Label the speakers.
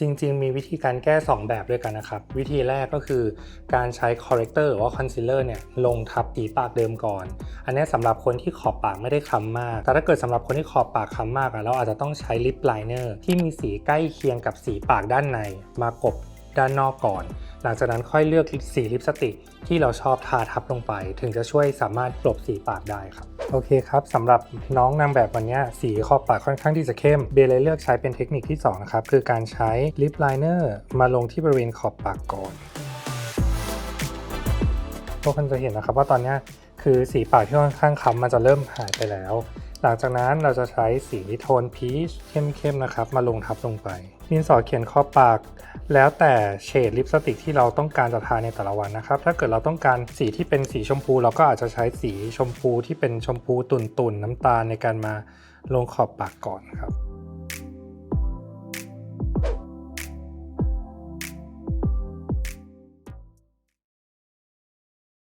Speaker 1: จริงๆ มีวิธีการแก้ 2 แบบด้วยกันนะครับ วิธีแรกก็คือการใช้ corrector หรือว่า concealer เนี่ยลงทับสีปากเดิมก่อน อันนี้สำหรับคนที่ขอบปากไม่ได้คล้ำมาก แต่ถ้าเกิดสำหรับคนที่ขอบปากคล้ำมากอะเราอาจจะต้องใช้ lip liner ที่มีสีใกล้เคียงกับสีปากด้านใน มากบด้านนอกก่อน หลังจากนั้นค่อยเลือกสีลิปสติกที่เราชอบทาทับลงไป ถึงจะช่วยสามารถกลบสีปากได้ครับ โอเคครับสำหรับน้องนางแบบวันนี้สีขอบปากค่อนข้างที่จะเข้มเบลเลยเลือกใช้เป็นเทคนิคที่2นะครับคือการใช้ลิปไลเนอร์มาลงที่บริเวณขอบปากก่อนพวกคุณจะเห็นนะครับว่าตอนนี้คือสีปากที่ค่อนข้างค้ำมันจะเริ่มหายไปแล้ว หลังจากนั้นเราจะใช้สีโทนพีชเข้มๆนะครับ มาลงทับลงไป ดินสอเขียนขอบปาก แล้วแต่เฉดลิปสติกที่เราต้องการจะทาในแต่ละวันนะครับ ถ้าเกิดเราต้องการสีที่เป็นสีชมพู เราก็อาจจะใช้สีชมพูที่เป็นชมพูตุ่นๆน้ำตาลในการมาลงขอบปากก่อนครับ